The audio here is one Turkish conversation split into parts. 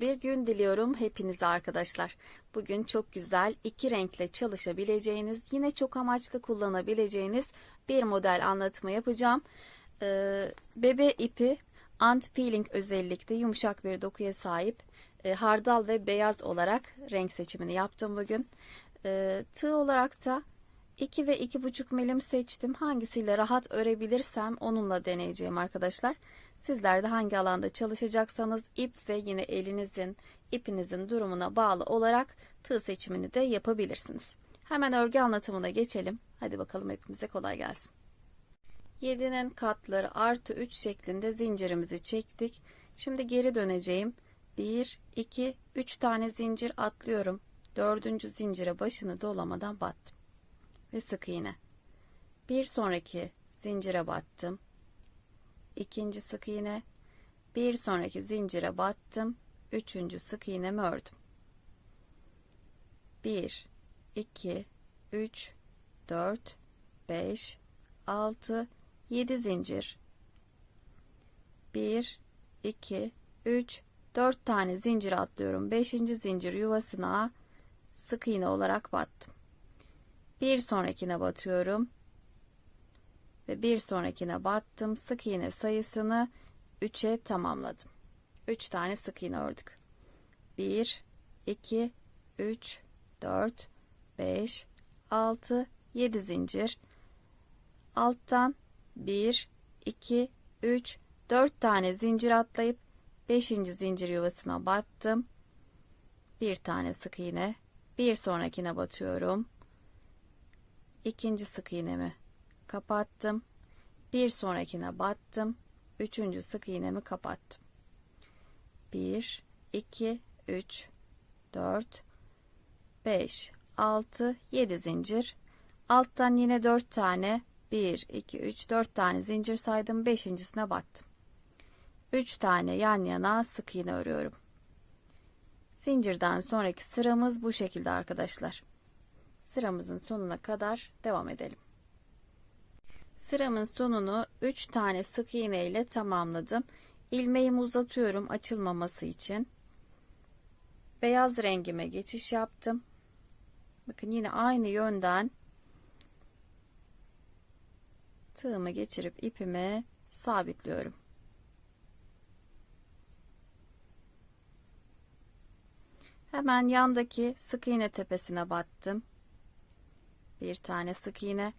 Bir gün diliyorum hepinize arkadaşlar. Bugün çok güzel iki renkle çalışabileceğiniz, yine çok amaçlı kullanabileceğiniz bir model anlatımı yapacağım. Ee, bebe ipi ant peeling özellikle yumuşak bir dokuya sahip. Ee, hardal ve beyaz olarak renk seçimini yaptım bugün. Ee, tığ olarak da 2 ve 2,5 milim seçtim. Hangisiyle rahat örebilirsem onunla deneyeceğim arkadaşlar. Sizler de hangi alanda çalışacaksanız ip ve yine elinizin, ipinizin durumuna bağlı olarak tığ seçimini de yapabilirsiniz. Hemen örgü anlatımına geçelim. Hadi bakalım hepimize kolay gelsin. 7'nin katları artı 3 şeklinde zincirimizi çektik. Şimdi geri döneceğim. 1, 2, 3 tane zincir atlıyorum. Dördüncü zincire başını dolamadan battım ve sık iğne. Bir sonraki zincire battım. İkinci sık iğne. Bir sonraki zincire battım. Üçüncü sık iğnemi ördüm. Bir, iki, üç, dört, beş, altı, yedi zincir. Bir, iki, üç, dört tane zincir atlıyorum. Beşinci zincir yuvasına sık iğne olarak battım bir sonrakine batıyorum ve bir sonrakine battım sık iğne sayısını 3'e tamamladım 3 tane sık iğne ördük 1 2 3 4 5 6 7 zincir alttan 1 2 3 4 tane zincir atlayıp 5. zincir yuvasına battım bir tane sık iğne bir sonrakine batıyorum ikinci sık iğnemi kapattım. Bir sonrakine battım. Üçüncü sık iğnemi kapattım. 1, 2, 3, 4, 5, 6, 7 zincir. Alttan yine 4 tane 1, 2, 3, 4 tane zincir saydım. Beşincisine battım. 3 tane yan yana sık iğne örüyorum. Zincirden sonraki sıramız bu şekilde arkadaşlar sıramızın sonuna kadar devam edelim. Sıramın sonunu 3 tane sık iğne ile tamamladım. İlmeğimi uzatıyorum açılmaması için. Beyaz rengime geçiş yaptım. Bakın yine aynı yönden tığımı geçirip ipimi sabitliyorum. Hemen yandaki sık iğne tepesine battım bir tane sık iğne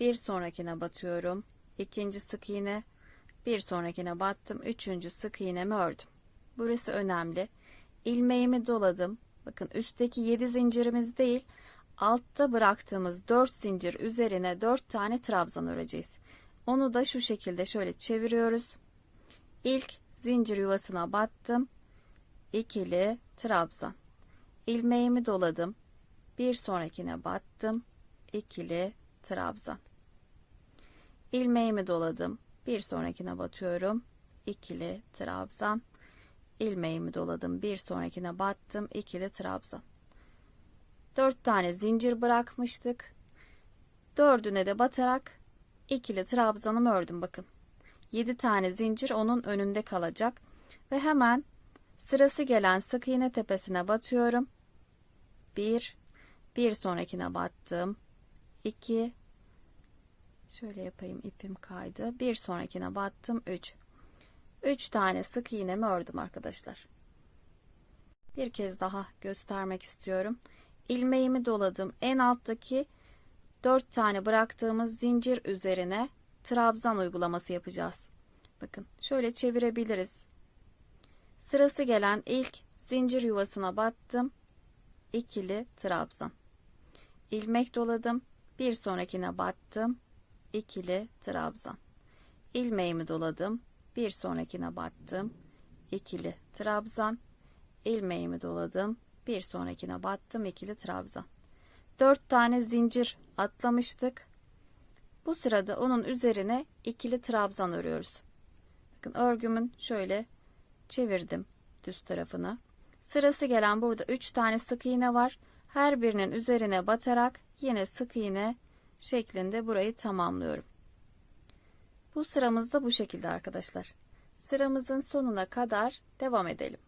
bir sonrakine batıyorum. İkinci sık iğne bir sonrakine battım. Üçüncü sık iğnemi ördüm. Burası önemli. İlmeğimi doladım. Bakın üstteki 7 zincirimiz değil altta bıraktığımız 4 zincir üzerine 4 tane trabzan öreceğiz. Onu da şu şekilde şöyle çeviriyoruz. İlk zincir yuvasına battım. İkili trabzan. İlmeğimi doladım. Bir sonrakine battım. İkili trabzan. ilmeğimi doladım. Bir sonrakine batıyorum. ikili trabzan. ilmeğimi doladım. Bir sonrakine battım. ikili trabzan. Dört tane zincir bırakmıştık. Dördüne de batarak ikili trabzanımı ördüm bakın. Yedi tane zincir onun önünde kalacak ve hemen sırası gelen sık iğne tepesine batıyorum. Bir, bir sonrakine battım. 2 şöyle yapayım ipim kaydı. Bir sonrakine battım 3 3 tane sık iğnemi ördüm arkadaşlar. Bir kez daha göstermek istiyorum. İlmeğimi doladım. En alttaki 4 tane bıraktığımız zincir üzerine trabzan uygulaması yapacağız. Bakın şöyle çevirebiliriz. Sırası gelen ilk zincir yuvasına battım. İkili trabzan. İlmek doladım bir sonrakine battım ikili trabzan. İlmeğimi doladım bir sonrakine battım ikili trabzan. İlmeğimi doladım bir sonrakine battım ikili trabzan. Dört tane zincir atlamıştık. Bu sırada onun üzerine ikili trabzan örüyoruz. Bakın örgümün şöyle çevirdim düz tarafını. Sırası gelen burada üç tane sık iğne var. Her birinin üzerine batarak yine sık iğne şeklinde burayı tamamlıyorum. Bu sıramız da bu şekilde arkadaşlar. Sıramızın sonuna kadar devam edelim.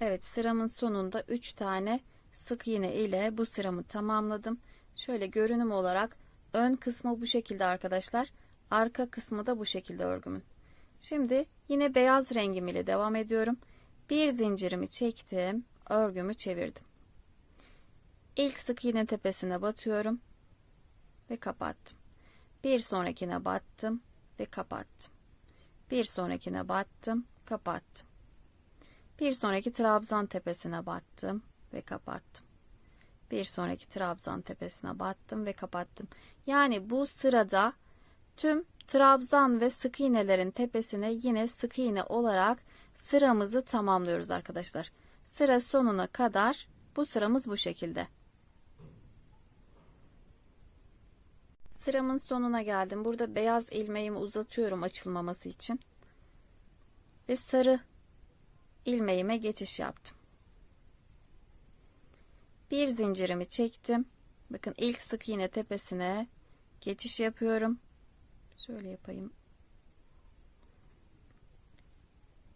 Evet sıramın sonunda 3 tane sık iğne ile bu sıramı tamamladım. Şöyle görünüm olarak ön kısmı bu şekilde arkadaşlar. Arka kısmı da bu şekilde örgümün. Şimdi yine beyaz rengim ile devam ediyorum. Bir zincirimi çektim. Örgümü çevirdim. İlk sık iğne tepesine batıyorum ve kapattım. Bir sonrakine battım ve kapattım. Bir sonrakine battım, kapattım. Bir sonraki trabzan tepesine battım ve kapattım. Bir sonraki trabzan tepesine battım ve kapattım. Yani bu sırada tüm trabzan ve sık iğnelerin tepesine yine sık iğne olarak sıramızı tamamlıyoruz arkadaşlar. Sıra sonuna kadar bu sıramız bu şekilde. Sıramın sonuna geldim. Burada beyaz ilmeğimi uzatıyorum açılmaması için. Ve sarı ilmeğime geçiş yaptım. Bir zincirimi çektim. Bakın ilk sık iğne tepesine geçiş yapıyorum. Şöyle yapayım.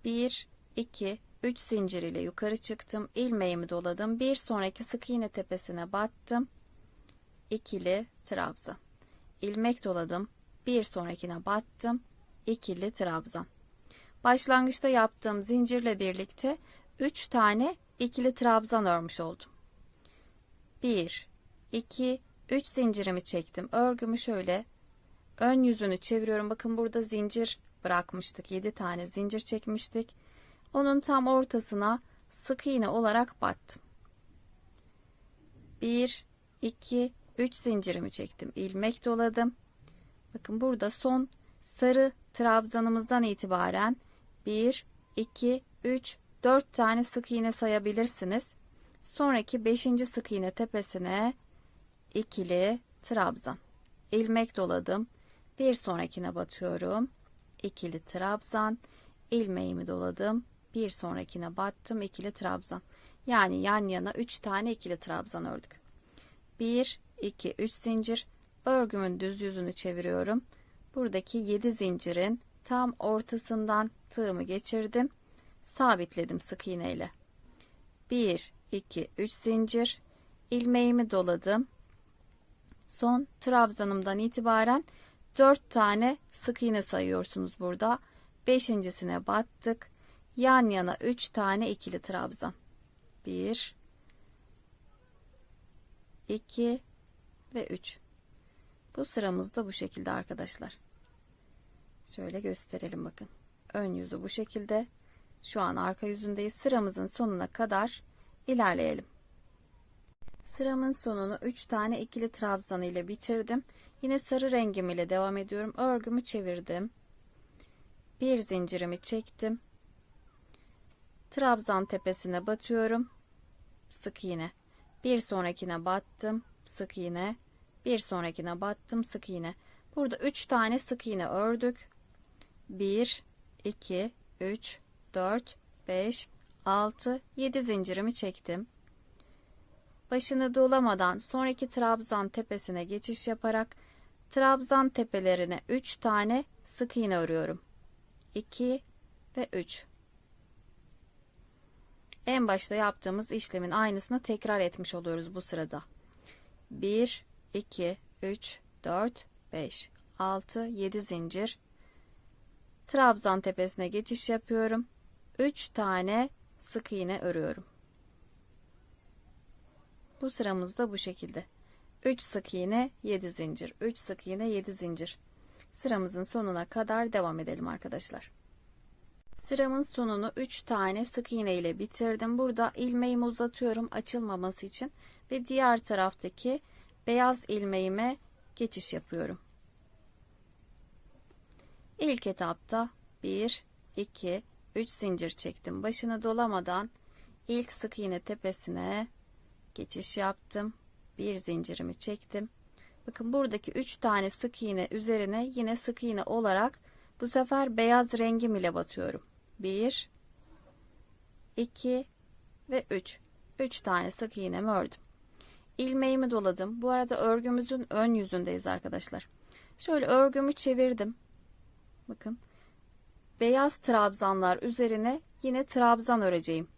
1 2 3 zincir ile yukarı çıktım. ilmeğimi doladım. Bir sonraki sık iğne tepesine battım. İkili trabzan. İlmek doladım. Bir sonrakine battım. İkili trabzan. Başlangıçta yaptığım zincirle birlikte 3 tane ikili trabzan örmüş oldum. 1 2 3 zincirimi çektim. Örgümü şöyle ön yüzünü çeviriyorum. Bakın burada zincir bırakmıştık. 7 tane zincir çekmiştik. Onun tam ortasına sık iğne olarak battım. 1 2 3 zincirimi çektim. ilmek doladım. Bakın burada son sarı trabzanımızdan itibaren 1 2 3 4 tane sık iğne sayabilirsiniz. Sonraki 5. sık iğne tepesine ikili trabzan. ilmek doladım. Bir sonrakine batıyorum. İkili trabzan. ilmeğimi doladım. Bir sonrakine battım. ikili trabzan. Yani yan yana 3 tane ikili trabzan ördük. 1 2 3 zincir. Örgümün düz yüzünü çeviriyorum. Buradaki 7 zincirin tam ortasından tığımı geçirdim. Sabitledim sık iğne ile. 1 2 3 zincir ilmeğimi doladım. Son trabzanımdan itibaren 4 tane sık iğne sayıyorsunuz burada. Beşincisine battık. Yan yana 3 tane ikili trabzan. 1 2 ve 3. Bu sıramız da bu şekilde arkadaşlar. Şöyle gösterelim bakın. Ön yüzü bu şekilde. Şu an arka yüzündeyiz. Sıramızın sonuna kadar ilerleyelim. Sıramın sonunu 3 tane ikili trabzan ile bitirdim. Yine sarı rengim ile devam ediyorum. Örgümü çevirdim. Bir zincirimi çektim. Trabzan tepesine batıyorum. Sık iğne. Bir sonrakine battım. Sık iğne. Bir sonrakine battım. Sık iğne. Burada 3 tane sık iğne ördük. 1 2 3 4 5 6 7 zincirimi çektim. Başını dolamadan sonraki trabzan tepesine geçiş yaparak trabzan tepelerine 3 tane sık iğne örüyorum. 2 ve 3. En başta yaptığımız işlemin aynısını tekrar etmiş oluyoruz bu sırada. 1 2 3 4 5 6 7 zincir trabzan tepesine geçiş yapıyorum. 3 tane sık iğne örüyorum. Bu sıramız da bu şekilde. 3 sık iğne 7 zincir 3 sık iğne 7 zincir sıramızın sonuna kadar devam edelim arkadaşlar sıramın sonunu 3 tane sık iğne ile bitirdim burada ilmeğimi uzatıyorum açılmaması için ve diğer taraftaki beyaz ilmeğime geçiş yapıyorum. İlk etapta 1 2 3 zincir çektim. Başını dolamadan ilk sık iğne tepesine geçiş yaptım. Bir zincirimi çektim. Bakın buradaki 3 tane sık iğne üzerine yine sık iğne olarak bu sefer beyaz rengim ile batıyorum. 1 2 ve 3 3 tane sık iğnemi ördüm ilmeğimi doladım bu arada örgümüzün ön yüzündeyiz arkadaşlar şöyle örgümü çevirdim bakın beyaz trabzanlar üzerine yine trabzan öreceğim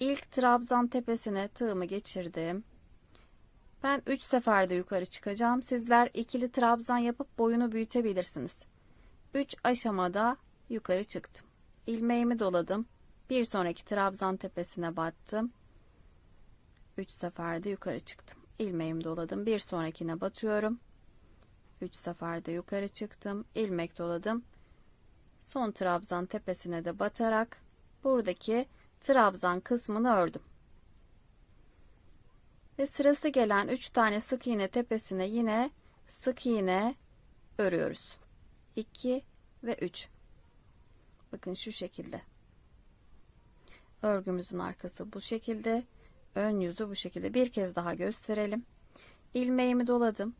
İlk trabzan tepesine tığımı geçirdim. Ben 3 seferde yukarı çıkacağım. Sizler ikili trabzan yapıp boyunu büyütebilirsiniz. 3 aşamada yukarı çıktım. İlmeğimi doladım. Bir sonraki trabzan tepesine battım. 3 seferde yukarı çıktım. İlmeğimi doladım. Bir sonrakine batıyorum. 3 seferde yukarı çıktım. ilmek doladım. Son trabzan tepesine de batarak buradaki trabzan kısmını ördüm. Ve sırası gelen 3 tane sık iğne tepesine yine sık iğne örüyoruz. 2 ve 3. Bakın şu şekilde. Örgümüzün arkası bu şekilde. Ön yüzü bu şekilde. Bir kez daha gösterelim. İlmeğimi doladım.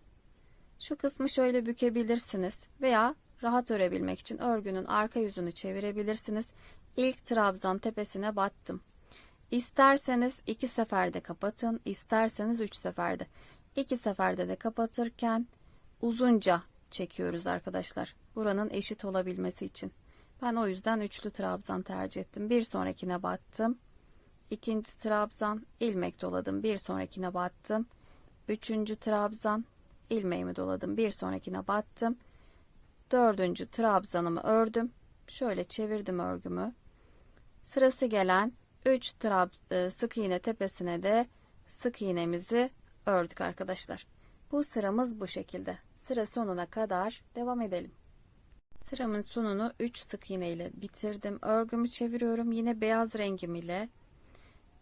Şu kısmı şöyle bükebilirsiniz veya rahat örebilmek için örgünün arka yüzünü çevirebilirsiniz. İlk trabzan tepesine battım. İsterseniz iki seferde kapatın, isterseniz üç seferde. İki seferde de kapatırken uzunca çekiyoruz arkadaşlar. Buranın eşit olabilmesi için. Ben o yüzden üçlü trabzan tercih ettim. Bir sonrakine battım. İkinci trabzan ilmek doladım. Bir sonrakine battım. Üçüncü trabzan ilmeğimi doladım. Bir sonrakine battım. Dördüncü trabzanımı ördüm. Şöyle çevirdim örgümü. Sırası gelen 3 trab e, sık iğne tepesine de sık iğnemizi ördük arkadaşlar. Bu sıramız bu şekilde. Sıra sonuna kadar devam edelim. Sıramın sonunu 3 sık iğne ile bitirdim. Örgümü çeviriyorum. Yine beyaz rengim ile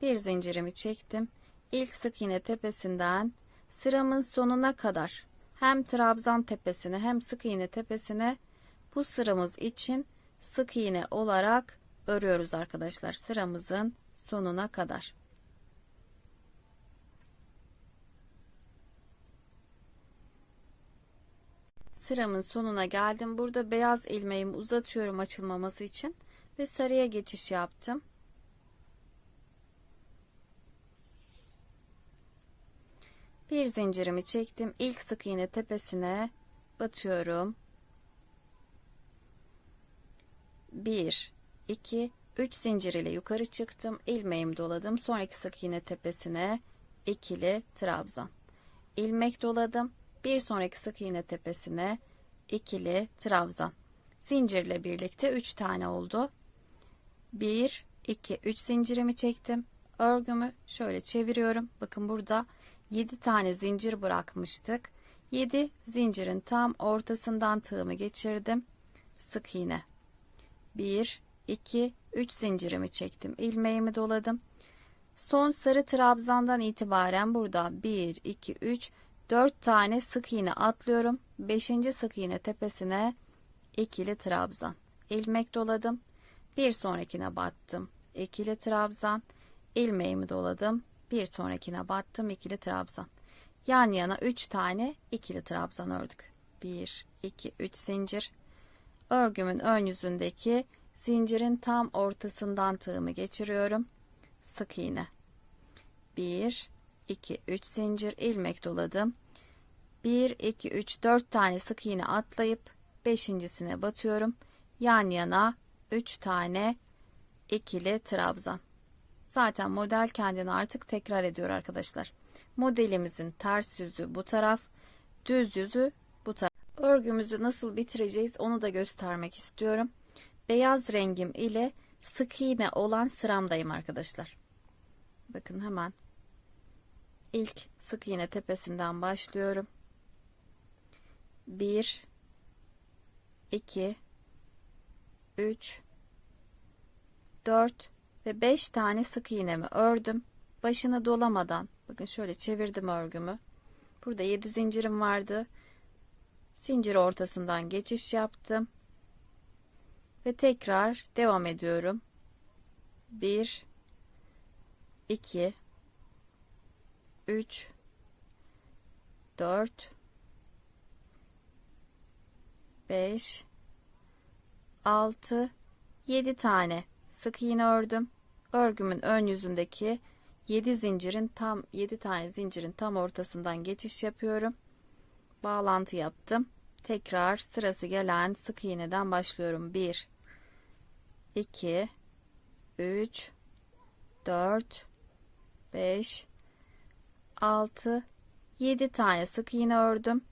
bir zincirimi çektim. İlk sık iğne tepesinden sıramın sonuna kadar hem trabzan tepesine hem sık iğne tepesine bu sıramız için sık iğne olarak örüyoruz arkadaşlar sıramızın sonuna kadar. Sıramın sonuna geldim. Burada beyaz ilmeğimi uzatıyorum açılmaması için ve sarıya geçiş yaptım. Bir zincirimi çektim. İlk sık iğne tepesine batıyorum. 1 2 3 zincir ile yukarı çıktım. ilmeğimi doladım. Sonraki sık iğne tepesine ikili trabzan. ilmek doladım. Bir sonraki sık iğne tepesine ikili trabzan. Zincirle birlikte 3 tane oldu. 1 2 3 zincirimi çektim. Örgümü şöyle çeviriyorum. Bakın burada 7 tane zincir bırakmıştık. 7 zincirin tam ortasından tığımı geçirdim. Sık iğne. 1 2 3 zincirimi çektim. ilmeğimi doladım. Son sarı trabzandan itibaren burada 1 2 3 4 tane sık iğne atlıyorum. 5. sık iğne tepesine ikili trabzan. ilmek doladım. Bir sonrakine battım. ikili trabzan. ilmeğimi doladım. Bir sonrakine battım ikili trabzan. Yan yana 3 tane ikili trabzan ördük. 1 2 3 zincir. Örgümün ön yüzündeki zincirin tam ortasından tığımı geçiriyorum. Sık iğne. 1 2 3 zincir ilmek doladım. 1 2 3 4 tane sık iğne atlayıp beşincisine batıyorum. Yan yana 3 tane ikili trabzan. Zaten model kendini artık tekrar ediyor arkadaşlar. Modelimizin ters yüzü bu taraf, düz yüzü bu taraf. Örgümüzü nasıl bitireceğiz onu da göstermek istiyorum. Beyaz rengim ile sık iğne olan sıramdayım arkadaşlar. Bakın hemen ilk sık iğne tepesinden başlıyorum. 1 2 3 4 ve 5 tane sık iğnemi ördüm. Başını dolamadan bakın şöyle çevirdim örgümü. Burada 7 zincirim vardı. Zincir ortasından geçiş yaptım. Ve tekrar devam ediyorum. 1 2 3 4 5 6 7 tane sık iğne ördüm. Örgümün ön yüzündeki 7 zincirin tam 7 tane zincirin tam ortasından geçiş yapıyorum. Bağlantı yaptım. Tekrar sırası gelen sık iğneden başlıyorum. 1 2 3 4 5 6 7 tane sık iğne ördüm.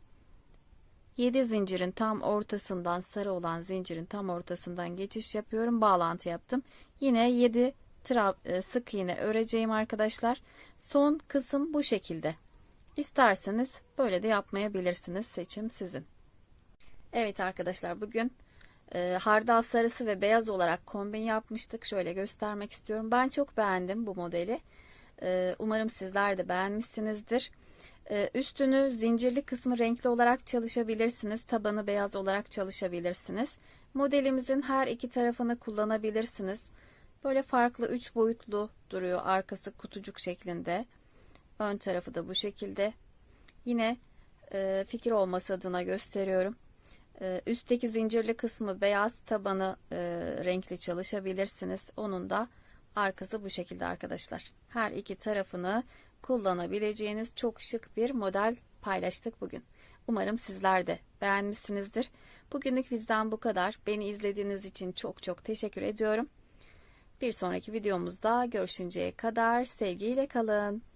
7 zincirin tam ortasından sarı olan zincirin tam ortasından geçiş yapıyorum. Bağlantı yaptım. Yine 7 tra- sık iğne öreceğim arkadaşlar. Son kısım bu şekilde. İsterseniz böyle de yapmayabilirsiniz. Seçim sizin. Evet arkadaşlar bugün e, hardal sarısı ve beyaz olarak kombin yapmıştık. Şöyle göstermek istiyorum. Ben çok beğendim bu modeli. E, umarım sizler de beğenmişsinizdir. E, üstünü zincirli kısmı renkli olarak çalışabilirsiniz. Tabanı beyaz olarak çalışabilirsiniz. Modelimizin her iki tarafını kullanabilirsiniz. Böyle farklı üç boyutlu duruyor. Arkası kutucuk şeklinde. Ön tarafı da bu şekilde. Yine e, fikir olması adına gösteriyorum. E, üstteki zincirli kısmı beyaz, tabanı e, renkli çalışabilirsiniz. Onun da arkası bu şekilde arkadaşlar. Her iki tarafını kullanabileceğiniz çok şık bir model paylaştık bugün. Umarım sizler de beğenmişsinizdir. Bugünlük bizden bu kadar. Beni izlediğiniz için çok çok teşekkür ediyorum. Bir sonraki videomuzda görüşünceye kadar sevgiyle kalın.